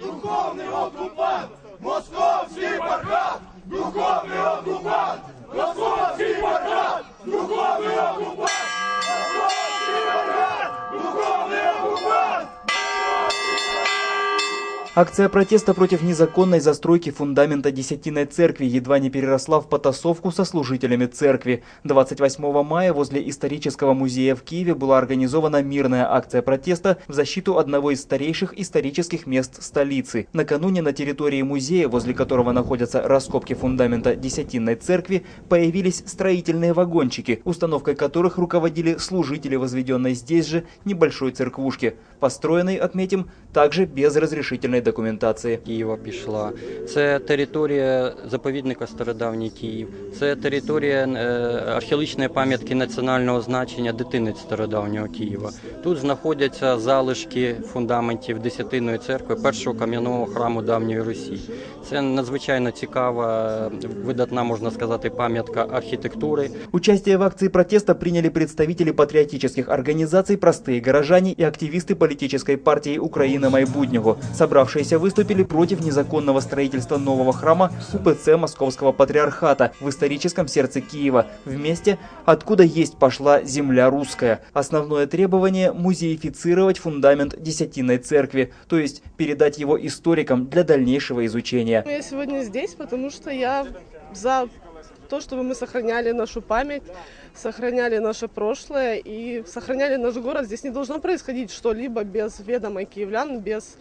Духовний окупант! Московський паркат! Духовний окупант! Московський паркат! Духовний окупант! Акция протеста против незаконной застройки фундамента Десятиной церкви едва не переросла в потасовку со служителями церкви. 28 мая возле исторического музея в Киеве была организована мирная акция протеста в защиту одного из старейших исторических мест столицы. Накануне на территории музея, возле которого находятся раскопки фундамента Десятинной церкви, появились строительные вагончики, установкой которых руководили служители возведенной здесь же небольшой церквушки, построенной, отметим, также без разрешительной документации. Києва пішла. Це територія заповідника Стародавній Київ. Це територія е, археологічної пам'ятки національного значення дитинець Стародавнього Києва. Тут знаходяться залишки фундаментів Десятиної церкви, першого кам'яного храму давньої Русі. Це надзвичайно цікава, видатна, можна сказати, пам'ятка архітектури. Участие в акции протеста приняли представители патриотических организаций, простые горожане и активисты политической партии Украина Майбутнего. Собравшиеся выступили против незаконного строительства нового храма УПЦ Московского Патриархата в историческом сердце Киева, в месте, откуда есть пошла земля русская. Основное требование – музеифицировать фундамент Десятинной церкви, то есть передать его историкам для дальнейшего изучения. Я сегодня здесь, потому что я за то, чтобы мы сохраняли нашу память, сохраняли наше прошлое и сохраняли наш город. Здесь не должно происходить что-либо без ведома киевлян, без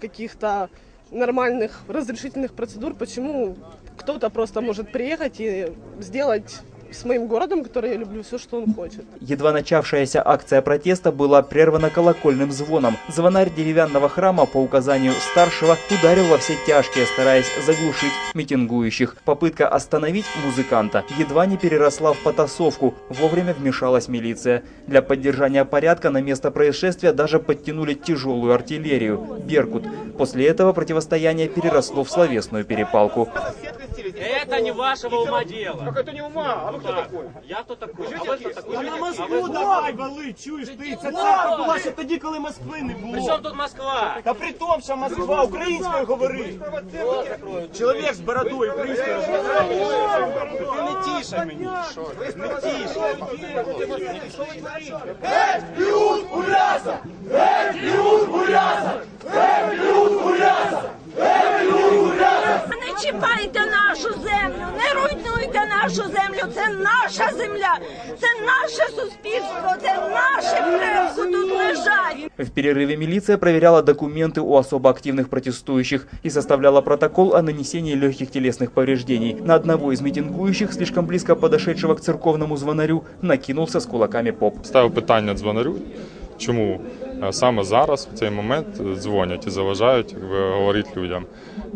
каких-то нормальных разрешительных процедур. Почему кто-то просто может приехать и сделать с моим городом, который я люблю, все, что он хочет. Едва начавшаяся акция протеста была прервана колокольным звоном. Звонарь деревянного храма по указанию старшего ударил во все тяжкие, стараясь заглушить митингующих. Попытка остановить музыканта едва не переросла в потасовку. Вовремя вмешалась милиция. Для поддержания порядка на место происшествия даже подтянули тяжелую артиллерию – «Беркут». После этого противостояние переросло в словесную перепалку. Это не вашего ума дело. Как это не ума? А вы кто такой? Я кто такой? А вы кто такой? А на А Москву ви- давай вали, чуєш ти? Ця церква була ще тоді, коли Москви не При було. чому тут Москва? Та при тому, що Москва українською говорить. Чоловік з бородою українською говорить. Ти не тіше мені. Не тіше. Іуд Уряса! Геть Іуд нашу землю. Це наша земля, це наше суспільство, це наші предки тут лежать. В перерыве милиция проверяла документы у особо активных протестующих и составляла протокол о нанесении легких телесных повреждений. На одного из митингующих, слишком близко подошедшего к церковному звонарю, накинулся с кулаками поп. Ставив питання дзвонарю, чому е, саме зараз, в цей момент, е, дзвонять і заважають якби, говорити людям.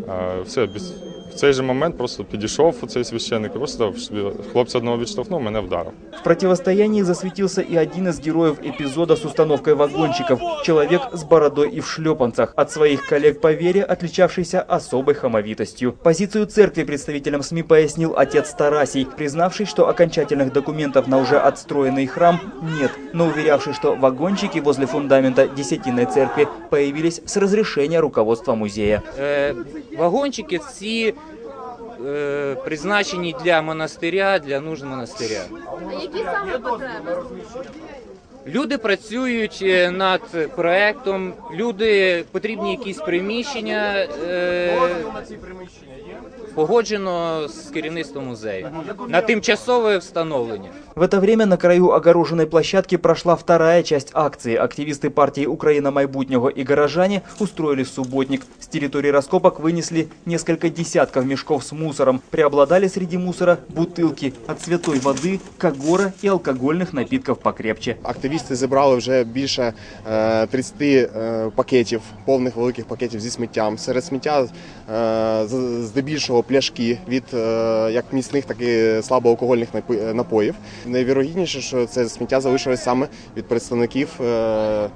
Е, Все, без- в цей же момент просто підійшов цей священник і просто хлопця одного відштовхнув, мене вдарив. В противостоянии засветился и один из героев эпизода с установкой вагончиков. Человек с бородой и в шлепанцах. От своих коллег по вере, отличавшийся особой хамовитостью. Позицию церкви представителям СМИ пояснил отец Тарасий, признавший, что окончательных документов на уже отстроенный храм нет, но уверявший, что вагончики возле фундамента Десятинной церкви появились с разрешения руководства музея. Е, Вагончики ці е, призначені для монастиря, для нужд монастиря. Які саме потреби? Люди працюють е, над проектом, люди потрібні якісь приміщення. Е, погоджено з керівництвом музею на тимчасове встановлення. В это время на краю огороженной площадки прошла вторая часть акции. Активисты партии «Украина Майбутнего» и горожане устроили субботник. С территории раскопок вынесли несколько десятков мешков с мусором. Преобладали среди мусора бутылки от святой воды, кагора и алкогольных напитков покрепче. Активісти зібрали вже більше е, 30 е, пакетів, повних великих пакетів зі сміттям. Серед сміття е, з- здебільшого пляшки від е, як міцних, так і слабоалкогольних напоїв. Найвірогідніше, що це сміття залишилось саме від представників е,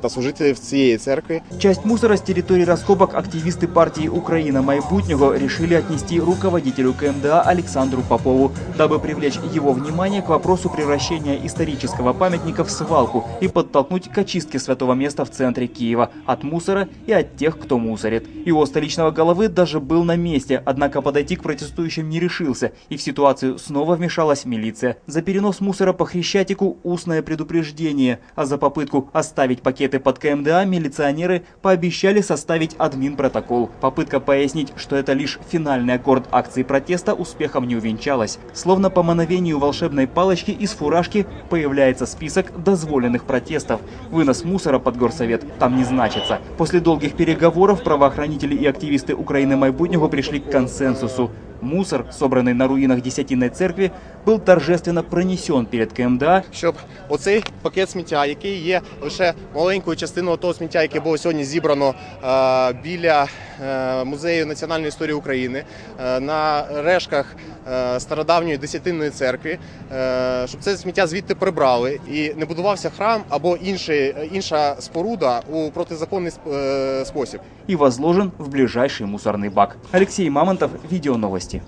та служителів цієї церкви. Часть мусора с территории раскопок активисты партии «Украина Майбутнего» решили отнести руководителю КМДА Александру Попову, дабы привлечь его внимание к вопросу превращения исторического памятника в свалку и подтолкнуть к очистке святого места в центре Киева от мусора и от тех, кто мусорит. Его столичного головы даже был на месте, однако подойти к протестующим не решился, и в ситуацию снова вмешалась милиция. За перенос мусора по Хрещатику устное предупреждение, а за попытку оставить пакеты под КМДА милиционеры пообещали составить админ-протокол. Попытка пояснить, что это лишь финальный аккорд акции протеста, успехом не увенчалась. Словно по мановению волшебной палочки из фуражки появляется список дозволенных протестов. Вынос мусора под горсовет там не значится. После долгих переговоров правоохранители и активисты Украины Майбутнего пришли к консенсусу. Мусор, собранный на руинах Десятинной церкви, был торжественно пронесен перед КМДА щоб оцей пакет сміття, який є лише маленькою частиною того сміття, яке було сьогодні зібрано е, біля е, музею національної історії України е, на решках е, стародавньої десятинної церкви, е, щоб це сміття звідти прибрали і не будувався храм або інший, інша споруда у протизаконний е, спосіб. и возложен в ближайший мусорный бак. Алексей Мамонтов, Видео новости.